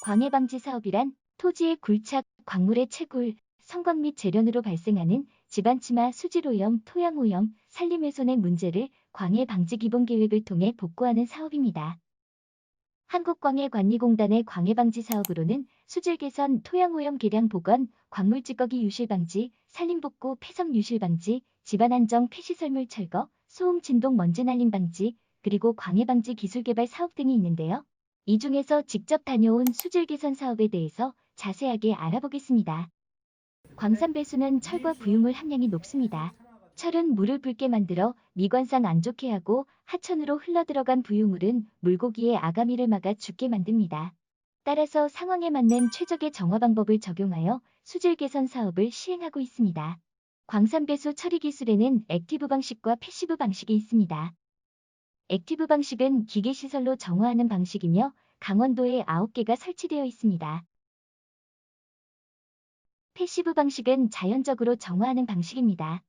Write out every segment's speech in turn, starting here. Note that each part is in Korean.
광해 방지 사업이란 토지의 굴착, 광물의 채굴, 성광 및 재련으로 발생하는 집안 침하, 수질 오염, 토양 오염, 산림 훼손의 문제를 광해 방지 기본 계획을 통해 복구하는 사업입니다. 한국광해관리공단의 광해 방지 사업으로는 수질 개선, 토양 오염 개량 복원, 광물 찌꺼기 유실 방지, 산림 복구, 폐성 유실 방지, 집안 안정 폐시설물 철거, 소음 진동 먼지 날림 방지, 그리고 광해 방지 기술 개발 사업 등이 있는데요. 이 중에서 직접 다녀온 수질 개선 사업에 대해서 자세하게 알아보겠습니다. 광산 배수는 철과 부유물 함량이 높습니다. 철은 물을 붉게 만들어 미관상 안 좋게 하고 하천으로 흘러들어간 부유물은 물고기의 아가미를 막아 죽게 만듭니다. 따라서 상황에 맞는 최적의 정화 방법을 적용하여 수질 개선 사업을 시행하고 있습니다. 광산 배수 처리 기술에는 액티브 방식과 패시브 방식이 있습니다. 액티브 방식은 기계 시설로 정화하는 방식이며 강원도에 9개가 설치되어 있습니다. 패시브 방식은 자연적으로 정화하는 방식입니다.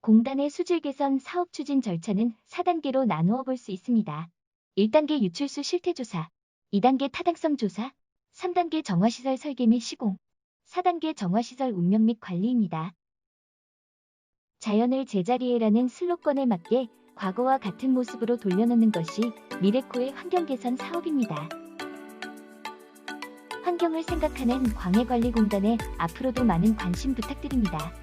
공단의 수질 개선 사업 추진 절차는 4단계로 나누어 볼 수 있습니다. 1단계 유출수 실태 조사, 2단계 타당성 조사, 3단계 정화시설 설계 및 시공, 4단계 정화시설 운영 및 관리입니다. 자연을 제자리에라는 슬로건에 맞게 과거와 같은 모습으로 돌려놓는 것이 미래코의 환경 개선 사업입니다. 환경을 생각하는 광해관리공단에 앞으로도 많은 관심 부탁드립니다.